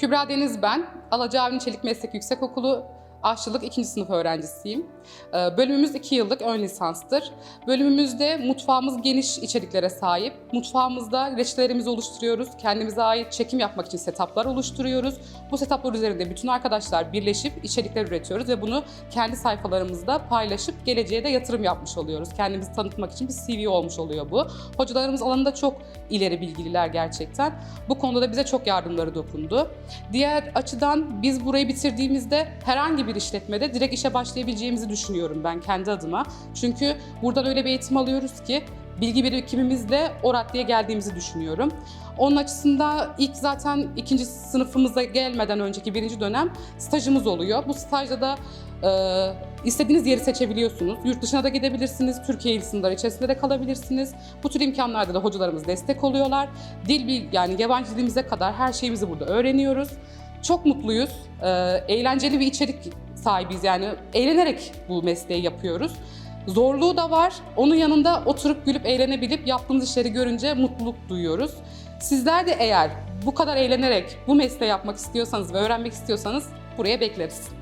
Kübra Deniz ben. Alaca Avni Çelik Meslek Yüksekokulu aşçılık 2. sınıf öğrencisiyim. Ee, Bölümümüz 2 yıllık ön lisanstır. Bölümümüzde mutfağımız geniş içeriklere sahip. Mutfağımızda reçetelerimizi oluşturuyoruz. Kendimize ait çekim yapmak için setuplar oluşturuyoruz. Bu setuplar üzerinde bütün arkadaşlar birleşip içerikler üretiyoruz ve bunu kendi sayfalarımızda paylaşıp geleceğe de yatırım yapmış oluyoruz. Kendimizi tanıtmak için bir CV olmuş oluyor bu. Hocalarımız alanında çok ileri bilgililer gerçekten. Bu konuda da bize çok yardımları dokundu. Diğer açıdan biz burayı bitirdiğimizde herhangi bir işletmede direkt işe başlayabileceğimizi düşünüyorum ben kendi adıma. Çünkü buradan öyle bir eğitim alıyoruz ki bilgi birikimimizle o raddeye geldiğimizi düşünüyorum. Onun açısından ilk zaten ikinci sınıfımıza gelmeden önceki birinci dönem stajımız oluyor. Bu stajda da e, istediğiniz yeri seçebiliyorsunuz. Yurt dışına da gidebilirsiniz, Türkiye sınırları içerisinde de kalabilirsiniz. Bu tür imkanlarda da hocalarımız destek oluyorlar. Dil bil yani yabancı dilimize kadar her şeyimizi burada öğreniyoruz. Çok mutluyuz. E, eğlenceli bir içerik sahibiyiz yani eğlenerek bu mesleği yapıyoruz. Zorluğu da var. Onun yanında oturup gülüp eğlenebilip yaptığımız işleri görünce mutluluk duyuyoruz. Sizler de eğer bu kadar eğlenerek bu mesleği yapmak istiyorsanız ve öğrenmek istiyorsanız buraya bekleriz.